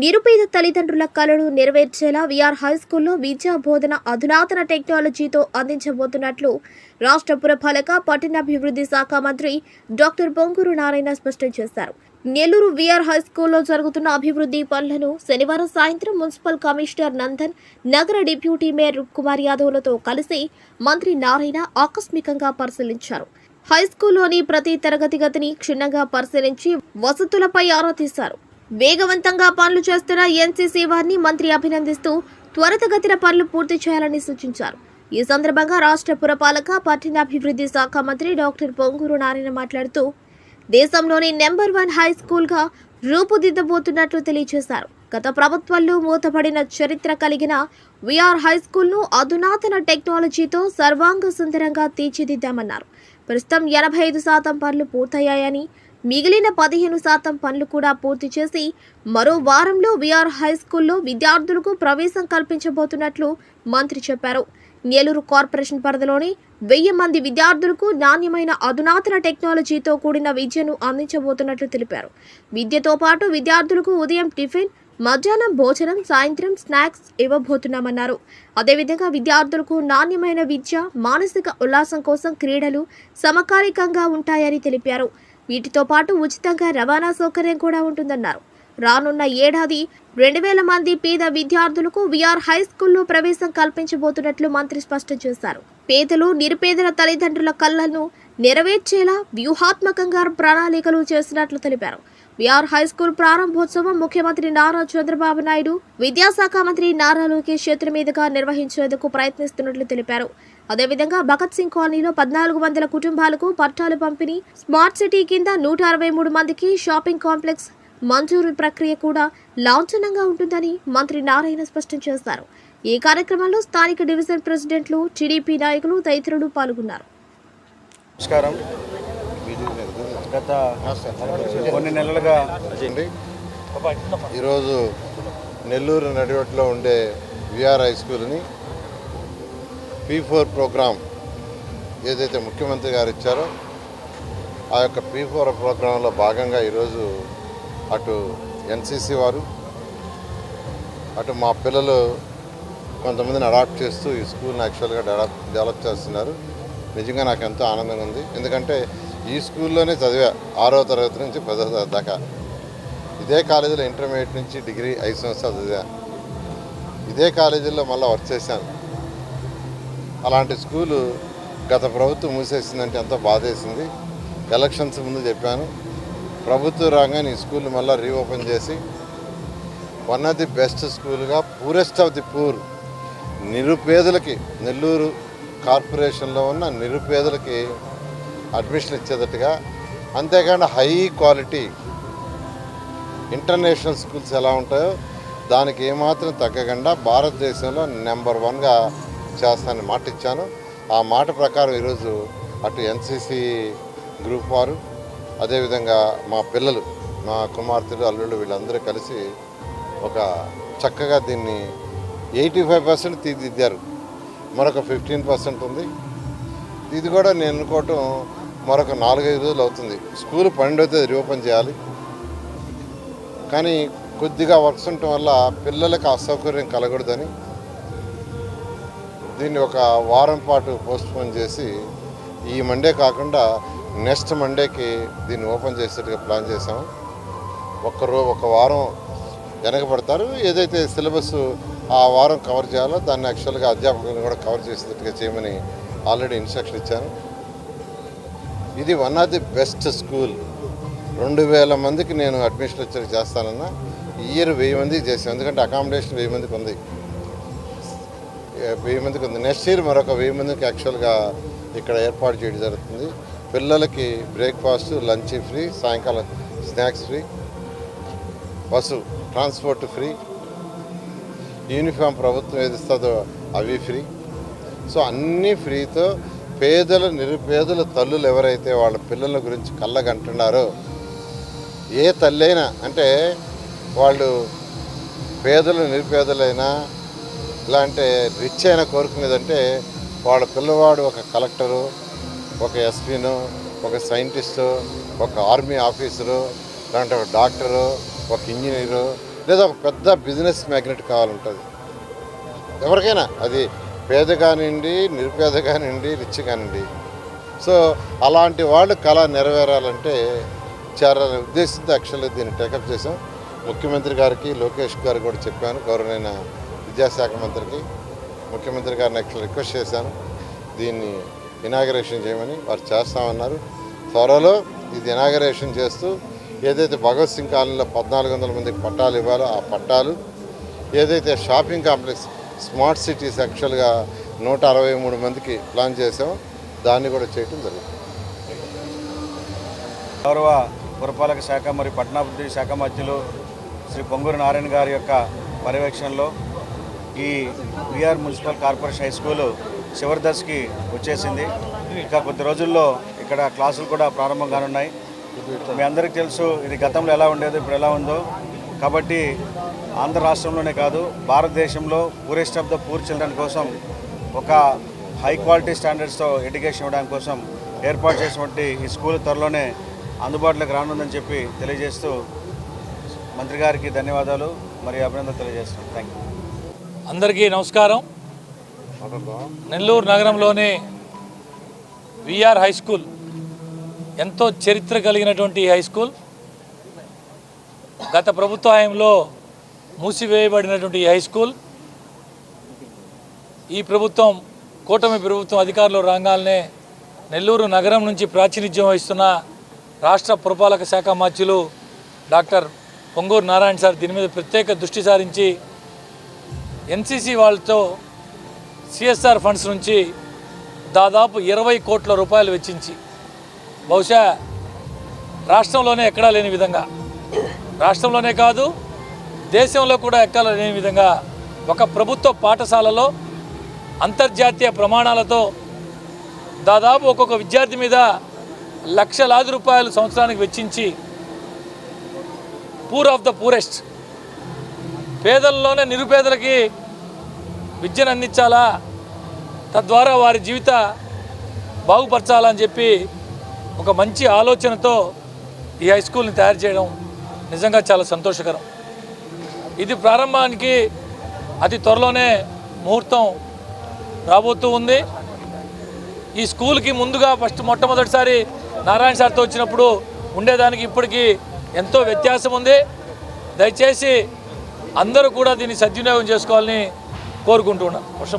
నిరుపేద తల్లిదండ్రుల కలలు నెరవేర్చేలా విఆర్ హై స్కూల్లో విద్యా బోధన అధునాతన టెక్నాలజీతో అందించబోతున్నట్లు రాష్ట్ర పురపాలక పట్టణాభివృద్ధి శాఖ మంత్రి డాక్టర్ బొంగూరు నారాయణ స్పష్టం చేశారు. నెల్లూరు విఆర్ హై స్కూల్లో జరుగుతున్న అభివృద్ధి పనులను శనివారం సాయంత్రం మున్సిపల్ కమిషనర్ నందన్ నగర డిప్యూటీ మేయర్ కుమార్ యాదవ్లతో కలిసి మంత్రి నారాయణ ఆకస్మికంగా పరిశీలించారు. హై స్కూల్లోని ప్రతి తరగతి గదిని క్షుణ్ణంగా పరిశీలించి వసతులపై ఆరా తీశారు. వేగవంతంగా పనులు చేస్తున్న ఎన్సీసీ వారిని మంత్రి అభినందిస్తూ త్వరితగతిన పనులు పూర్తి చేయాలని సూచించారు. ఈ సందర్భంగా రాష్ట్ర పురపాలక పట్టణాభివృద్ధి శాఖ మంత్రి డాక్టర్ పొంగూరు నారాయణ మాట్లాడుతూ దేశంలోని నెంబర్ వన్ హై స్కూల్గా రూపుదిద్దబోతున్నట్లు తెలియజేశారు గత ప్రభుత్వంలో మూతపడిన చరిత్ర కలిగిన విఆర్ హై స్కూల్ను అధునాతన టెక్నాలజీతో సర్వాంగ సుందరంగా తీర్చిదిద్దామన్నారు. ప్రస్తుతం ఎనభై ఐదు శాతం పనులు పూర్తయ్యాయని మిగిలిన పదిహేను శాతం పనులు కూడా పూర్తి చేసి మరో వారంలో విఆర్ హై స్కూల్లో విద్యార్థులకు ప్రవేశం కల్పించబోతున్నట్లు మంత్రి చెప్పారు. నెల్లూరు కార్పొరేషన్ పరిధిలోని వెయ్యి మంది విద్యార్థులకు నాణ్యమైన అధునాతన టెక్నాలజీతో కూడిన విద్యను అందించబోతున్నట్లు తెలిపారు. విద్యతో పాటు విద్యార్థులకు ఉదయం టిఫిన్ మధ్యాహ్నం భోజనం సాయంత్రం స్నాక్స్ ఇవ్వబోతున్నామన్నారు. అదేవిధంగా విద్యార్థులకు నాణ్యమైన విద్య మానసిక ఉల్లాసం కోసం క్రీడలు సమకాలికంగా ఉంటాయని తెలిపారు. వీటితో పాటు ఉచితంగా రవాణా సౌకర్యం కూడా ఉంటుందన్నారు. రానున్న ఏడాది రెండు వేల మంది పేద విద్యార్థులకు విఆర్ హై స్కూల్లో ప్రవేశం కల్పించబోతున్నట్లు మంత్రి స్పష్టం చేశారు. పేదలు నిరుపేదల తల్లిదండ్రుల కళ్ళను నెరవేర్చేలా వ్యూహాత్మకంగా ప్రణాళికలు చేసినట్లు తెలిపారు. విఆర్ హై స్కూల్ ప్రారంభోత్సవం ముఖ్యమంత్రి నారా చంద్రబాబు నాయుడు విద్యాశాఖ మంత్రి నారా లోకేష్ చేతుల మీదుగా నిర్వహించేందుకు ప్రయత్నిస్తున్నట్లు తెలిపారు. అదేవిధంగా భగత్ సింగ్ కాలనీలో పద్నాలుగు వందల కుటుంబాలకు పట్టాలు పంపిణీ స్మార్ట్ సిటీ కింద నూట అరవై మూడు మందికి షాపింగ్ కాంప్లెక్స్ మంజూరు ప్రక్రియ కూడా లాంఛనంగా ఉంటుందని మంత్రి నారాయణ స్పష్టం చేశారు. ఈ కార్యక్రమంలో స్థానిక డివిజన్ ప్రెసిడెంట్లు టీడీపీ నాయకులు తదితరులు పాల్గొన్నారు. నమస్కారం. గత కొన్ని నెలలుగా ఈరోజు నెల్లూరు నడివట్లో ఉండే విఆర్ హై స్కూల్ని పీ ఫోర్ ప్రోగ్రామ్ ఏదైతే ముఖ్యమంత్రి గారు ఇచ్చారో ఆ యొక్క పీ ఫోర్ ప్రోగ్రాంలో భాగంగా ఈరోజు అటు ఎన్సీసీ వారు అటు మా పిల్లలు కొంతమందిని అడాప్ట్ చేస్తూ ఈ స్కూల్ని యాక్చువల్గా డెవలప్ డెవలప్ చేస్తున్నారు. నిజంగా నాకు ఎంతో ఆనందంగా ఉంది. ఎందుకంటే ఈ స్కూల్లోనే చదివా. ఆరో తరగతి నుంచి పదో తరగతి దాకా. ఇదే కాలేజీలో ఇంటర్మీడియట్ నుంచి డిగ్రీ ఐదు సంవత్సరాలు చదివా. ఇదే కాలేజీలో మళ్ళీ వర్క్ చేశాను. అలాంటి స్కూలు గత ప్రభుత్వం మూసేసిందంటే ఎంతో బాధేసింది. ఎలక్షన్స్ ముందు చెప్పాను. ప్రభుత్వ రాగానే ఈ స్కూల్ మళ్ళీ రీఓపెన్ చేసి వన్ ఆఫ్ ది బెస్ట్ స్కూల్గా పూరెస్ట్ ఆఫ్ ది పూర్ నిరుపేదలకి నెల్లూరు కార్పొరేషన్లో ఉన్న నిరుపేదలకి అడ్మిషన్ ఇచ్చేటట్టుగా. అంతేకాని హై క్వాలిటీ ఇంటర్నేషనల్ స్కూల్స్ ఎలా ఉంటాయో దానికి ఏమాత్రం తగ్గకుండా భారతదేశంలో నెంబర్ వన్గా చేస్తానని మాట ఇచ్చాను. ఆ మాట ప్రకారం ఈరోజు అటు ఎన్సీసీ గ్రూప్ వారు అదేవిధంగా మా పిల్లలు మా కుమార్తెలు అల్లుళ్ళు వీళ్ళందరూ కలిసి ఒక చక్కగా దీన్ని ఎయిటీ ఫైవ్ పర్సెంట్ తీర్చిదిద్దారు. మరొక ఫిఫ్టీన్ పర్సెంట్ ఉంది. ఇది కూడా నేను అనుకోవటం మరొక నాలుగైదు రోజులు అవుతుంది. స్కూల్ పన్నెండవ తేదీ రీఓపెన్ చేయాలి. కానీ కొద్దిగా వర్క్స్ ఉండటం వల్ల పిల్లలకు అసౌకర్యం కలగకూడదని దీన్ని ఒక వారం పాటు పోస్ట్పోన్ చేసి ఈ మండే కాకుండా నెక్స్ట్ మండేకి దీన్ని ఓపెన్ చేసేట్టుగా ప్లాన్ చేసాము ఒక్కరో ఒక వారం వెనకబడతారు. ఏదైతే సిలబస్ ఆ వారం కవర్ చేయాలో దాన్ని యాక్చువల్గా అధ్యాపకులను కూడా కవర్ చేసేటట్టుగా చేయమని ఆల్రెడీ ఇన్స్ట్రక్షన్ ఇచ్చాను. ఇది one of the best school రెండు వేల మందికి నేను అడ్మిషన్ లెక్చర్ చేస్తానన్న ఇయర్ వెయ్యి మందికి చేసాను ఎందుకంటే అకామిడేషన్ వెయ్యి మందికి ఉంది. వెయ్యి మందికి ఉంది. నెక్స్ట్ ఇయర్ మరొక వెయ్యి మందికి యాక్చువల్గా ఇక్కడ ఏర్పాటు చేయడం జరుగుతుంది. పిల్లలకి బ్రేక్ఫాస్ట్ లంచ్ ఫ్రీ సాయంకాలం snacks free bus transport free uniform ప్రభుత్వం ఏది ఇస్తుందో అవి ఫ్రీ సో అన్నీ ఫ్రీతో పేదల నిరుపేదల తల్లులు ఎవరైతే వాళ్ళ పిల్లల గురించి కళ్ళగంటున్నారో ఏ తల్లైనా అంటే వాళ్ళు పేదలు నిరుపేదలైనా ఇలాంటి రిచ్ అయినా కోరుకునేదంటే వాళ్ళ పిల్లవాడు ఒక కలెక్టరు ఒక ఎస్పీను ఒక సైంటిస్టు ఒక ఆర్మీ ఆఫీసరు లేదంటే ఒక డాక్టరు ఒక ఇంజనీరు లేదా ఒక పెద్ద బిజినెస్ మ్యాగ్నెట్ కావాలంటుంది. ఎవరికైనా అది పేద కానివ్వండి నిరుపేద కానివ్వండి రిచ్ కానివ్వండి సో అలాంటి వాళ్ళు కళ నెరవేరాలంటే చేరాలనే ఉద్దేశంతో యాక్చువల్గా దీన్ని టేకప్ చేసాం ముఖ్యమంత్రి గారికి లోకేష్ గారికి కూడా చెప్పాను గౌరవనైన విద్యాశాఖ మంత్రికి. ముఖ్యమంత్రి గారిని యాక్చువల్ రిక్వెస్ట్ చేశాను. దీన్ని ఇనాగరేషన్ చేయమని వారు చేస్తామన్నారు. త్వరలో ఇది ఇనాగరేషన్ చేస్తూ ఏదైతే భగత్ సింగ్ కాలనీలో పద్నాలుగు వందల మందికి పట్టాలు ఇవ్వాలో ఆ పట్టాలు ఏదైతే షాపింగ్ కాంప్లెక్స్ స్మార్ట్ సిటీస్ యాక్చువల్గా నూట అరవై మూడు మందికి ప్లాన్ చేసాం. దాన్ని కూడా చేయటం జరుగుతుంది గౌరవ పురపాలక శాఖ మరియు పట్టణాభివృద్ధి శాఖ మధ్యలో శ్రీ పొంగూరు నారాయణ గారి యొక్క పర్యవేక్షణలో ఈ VR municipal corporation high school చివరి దశకి వచ్చేసింది. ఇంకా కొద్ది రోజుల్లో ఇక్కడ క్లాసులు కూడా ప్రారంభం కానున్నాయి. మీ అందరికీ తెలుసు ఇది గతంలో ఎలా ఉండేదో ఇప్పుడు ఎలా ఉందో. కాబట్టి ఆంధ్ర రాష్ట్రంలోనే కాదు భారతదేశంలో poorest of the poor children కోసం ఒక హై క్వాలిటీ స్టాండర్డ్స్తో ఎడ్యుకేషన్ ఇవ్వడానికి కోసం ఏర్పాటు చేసినటువంటి ఈ స్కూల్ త్వరలోనే అందుబాటులోకి రానుందని చెప్పి తెలియజేస్తూ మంత్రి గారికి ధన్యవాదాలు మరియు అభినందనలు తెలియజేస్తున్నాం. థ్యాంక్ యూ అందరికీ నమస్కారం. నెల్లూరు నగరంలోని విఆర్ హై స్కూల్ ఎంతో చరిత్ర కలిగినటువంటి ఈ హై స్కూల్ గత ప్రభుత్వ హయాంలో మూసివేయబడినటువంటి హై స్కూల్ ఈ ప్రభుత్వం కూటమి ప్రభుత్వం అధికారంలో రాగానే నెల్లూరు నగరం నుంచి ప్రాతినిధ్యం వహిస్తున్న రాష్ట్ర పురపాలక శాఖ మార్చులు డాక్టర్ పొంగూరు నారాయణ సార్ దీని మీద ప్రత్యేక దృష్టి సారించి ఎన్సీసీ వాళ్ళతో సిఎస్ఆర్ ఫండ్స్ నుంచి దాదాపు ఇరవై కోట్ల రూపాయలు వెచ్చించి బహుశా రాష్ట్రంలోనే ఎక్కడా లేని విధంగా రాష్ట్రంలోనే కాదు దేశంలో కూడా ఎక్కాలనే విధంగా ఒక ప్రభుత్వ పాఠశాలలో అంతర్జాతీయ ప్రమాణాలతో దాదాపు ఒక్కొక్క విద్యార్థి మీద లక్షలాది రూపాయలు సంవత్సరానికి వెచ్చించి పూర్ ఆఫ్ ద పూరెస్ట్ పేదల్లోనే నిరుపేదలకి విద్యను అందించాలా? తద్వారా వారి జీవిత బాగుపరచాలని చెప్పి ఒక మంచి ఆలోచనతో ఈ హై స్కూల్ని తయారు చేయడం నిజంగా చాలా సంతోషకరం. ఇది ప్రారంభానికి అతి త్వరలోనే ముహూర్తం రాబోతూ ఉంది. ఈ స్కూల్కి ముందుగా ఫస్ట్ మొట్టమొదటిసారి నారాయణ సార్తో వచ్చినప్పుడు ఉండేదానికి ఇప్పటికీ ఎంతో వ్యత్యాసం ఉంది. దయచేసి అందరూ కూడా దీన్ని సద్వినియోగం చేసుకోవాలని కోరుకుంటున్నాను వర్షం